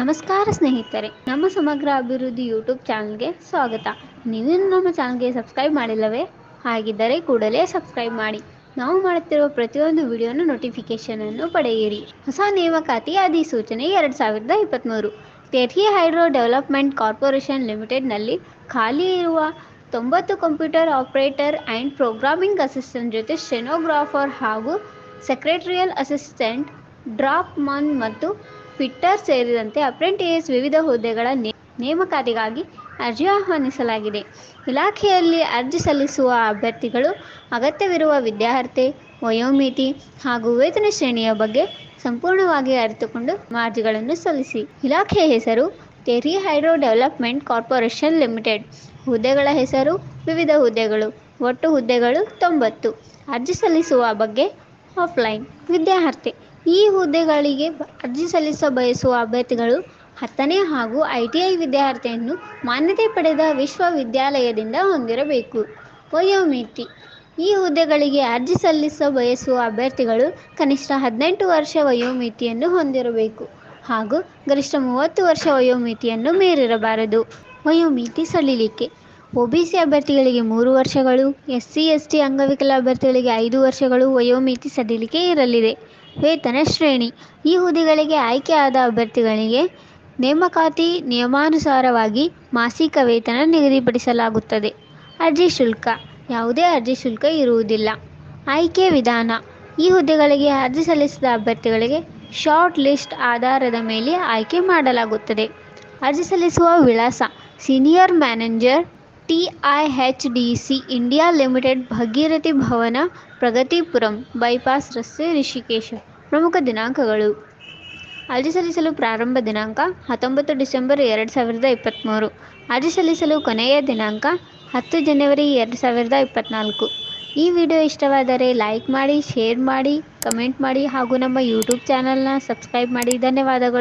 ನಮಸ್ಕಾರ ಸ್ನೇಹಿತರೆ, ನಮ್ಮ ಸಮಗ್ರ ಅಭಿವೃದ್ಧಿ ಯೂಟ್ಯೂಬ್ ಚಾನಲ್ಗೆ ಸ್ವಾಗತ. ನೀವೇನು ನಮ್ಮ ಚಾನಲ್ಗೆ ಸಬ್ಸ್ಕ್ರೈಬ್ ಮಾಡಿಲ್ಲವೇ? ಹಾಗಿದ್ದರೆ ಕೂಡಲೇ ಸಬ್ಸ್ಕ್ರೈಬ್ ಮಾಡಿ. ನಾವು ಮಾಡುತ್ತಿರುವ ಪ್ರತಿಯೊಂದು ವಿಡಿಯೋನ ನೋಟಿಫಿಕೇಶನನ್ನು ಪಡೆಯಿರಿ. ಹೊಸ ನೇಮಕಾತಿ ಅಧಿಸೂಚನೆ ಎರಡು ಸಾವಿರದ ಇಪ್ಪತ್ತ್ಮೂರು ತೆರಿಗೆ ಹೈಡ್ರೋ ಡೆವಲಪ್ಮೆಂಟ್ ಕಾರ್ಪೊರೇಷನ್ ಲಿಮಿಟೆಡ್ನಲ್ಲಿ ಖಾಲಿ ಇರುವ ತೊಂಬತ್ತು computer operator and programming assistant ಜೊತೆ ಸ್ಟೆನೋಗ್ರಾಫರ್ ಹಾಗೂ ಸೆಕ್ರೆಟರಿಯಲ್ ಅಸಿಸ್ಟೆಂಟ್ ಡ್ರಾಪ್ ಮನ್ ಮತ್ತು ಫಿಟ್ಟರ್ ಸೇರಿದಂತೆ ಅಪ್ರೆಂಟಿಸ್ ವಿವಿಧ ಹುದ್ದೆಗಳ ನೇಮಕಾತಿಗಾಗಿ ಅರ್ಜಿ ಆಹ್ವಾನಿಸಲಾಗಿದೆ. ಇಲಾಖೆಯಲ್ಲಿ ಅರ್ಜಿ ಸಲ್ಲಿಸುವ ಅಭ್ಯರ್ಥಿಗಳು ಅಗತ್ಯವಿರುವ ವಿದ್ಯಾರ್ಹತೆ, ವಯೋಮಿತಿ ಹಾಗೂ ವೇತನ ಶ್ರೇಣಿಯ ಬಗ್ಗೆ ಸಂಪೂರ್ಣವಾಗಿ ಅರಿತುಕೊಂಡು ಅರ್ಜಿಗಳನ್ನು ಸಲ್ಲಿಸಿ. ಇಲಾಖೆಯ ಹೆಸರು Tehri Hydro Development Corporation Limited. ಹುದ್ದೆಗಳ ಹೆಸರು, ವಿವಿಧ ಹುದ್ದೆಗಳು, ಒಟ್ಟು ಹುದ್ದೆಗಳು ತೊಂಬತ್ತು. ಅರ್ಜಿ ಸಲ್ಲಿಸುವ ಬಗ್ಗೆ ಆಫ್ಲೈನ್. ವಿದ್ಯಾರ್ಹತೆ. ಈ ಹುದ್ದೆಗಳಿಗೆ ಅರ್ಜಿ ಸಲ್ಲಿಸ ಬಯಸುವ ಅಭ್ಯರ್ಥಿಗಳು ಹತ್ತನೇ ಹಾಗೂ ಐ ಟಿ ಐ ವಿದ್ಯಾರ್ಹತೆಯನ್ನು ಮಾನ್ಯತೆ ಪಡೆದ ವಿಶ್ವವಿದ್ಯಾಲಯದಿಂದ ಹೊಂದಿರಬೇಕು. ವಯೋಮಿತಿ. ಈ ಹುದ್ದೆಗಳಿಗೆ ಅರ್ಜಿ ಸಲ್ಲಿಸ ಬಯಸುವ ಅಭ್ಯರ್ಥಿಗಳು ಕನಿಷ್ಠ ಹದಿನೆಂಟು ವರ್ಷ ವಯೋಮಿತಿಯನ್ನು ಹೊಂದಿರಬೇಕು ಹಾಗೂ ಗರಿಷ್ಠ ಮೂವತ್ತು ವರ್ಷ ವಯೋಮಿತಿಯನ್ನು ಮೀರಿರಬಾರದು. ವಯೋಮಿತಿ ಸಡಿಲಿಕೆ ಒಬಿಸಿ ಅಭ್ಯರ್ಥಿಗಳಿಗೆ ಮೂರು ವರ್ಷಗಳು, ಎಸ್ ಸಿ, ಎಸ್ ಟಿ ಅಂಗವಿಕಲ ಅಭ್ಯರ್ಥಿಗಳಿಗೆ ಐದು ವರ್ಷಗಳು ವಯೋಮಿತಿ ಸಡಿಲಿಕೆ ಇರಲಿದೆ. ವೇತನ ಶ್ರೇಣಿ. ಈ ಹುದ್ದೆಗಳಿಗೆ ಆಯ್ಕೆಯಾದ ಅಭ್ಯರ್ಥಿಗಳಿಗೆ ನೇಮಕಾತಿ ನಿಯಮಾನುಸಾರವಾಗಿ ಮಾಸಿಕ ವೇತನ ನಿಗದಿಪಡಿಸಲಾಗುತ್ತದೆ. ಅರ್ಜಿ ಶುಲ್ಕ. ಯಾವುದೇ ಅರ್ಜಿ ಶುಲ್ಕ ಇರುವುದಿಲ್ಲ. ಆಯ್ಕೆ ವಿಧಾನ. ಈ ಹುದ್ದೆಗಳಿಗೆ ಅರ್ಜಿ ಸಲ್ಲಿಸಿದ ಅಭ್ಯರ್ಥಿಗಳಿಗೆ ಶಾರ್ಟ್ ಲಿಸ್ಟ್ ಆಧಾರದ ಮೇಲೆ ಆಯ್ಕೆ ಮಾಡಲಾಗುತ್ತದೆ. ಅರ್ಜಿ ಸಲ್ಲಿಸುವ ವಿಳಾಸ. Senior manager T I D C India limited Bhagirathi Bhavan, Pragathipuram, bypass ರಸ್ತೆ, ರಿಷಿಕೇಶ. ಪ್ರಮುಖ ದಿನಾಂಕಗಳು. ಅರ್ಜಿ ಸಲ್ಲಿಸಲು ಪ್ರಾರಂಭ ದಿನಾಂಕ ಹತ್ತೊಂಬತ್ತು ಡಿಸೆಂಬರ್ ಎರಡು ಸಾವಿರದ ಇಪ್ಪತ್ತ್ಮೂರು ಅರ್ಜಿ ಸಲ್ಲಿಸಲು ಕೊನೆಯ ದಿನಾಂಕ ಹತ್ತು ಜನವರಿ ಎರಡು ಸಾವಿರದ ಇಪ್ಪತ್ತ್ನಾಲ್ಕು ಈ ವಿಡಿಯೋ ಇಷ್ಟವಾದರೆ ಲೈಕ್ ಮಾಡಿ, ಶೇರ್ ಮಾಡಿ, ಕಮೆಂಟ್ ಮಾಡಿ ಹಾಗೂ ನಮ್ಮ ಯೂಟ್ಯೂಬ್ ಚಾನಲ್ನ ಸಬ್ಸ್ಕ್ರೈಬ್ ಮಾಡಿ. ಧನ್ಯವಾದಗಳು.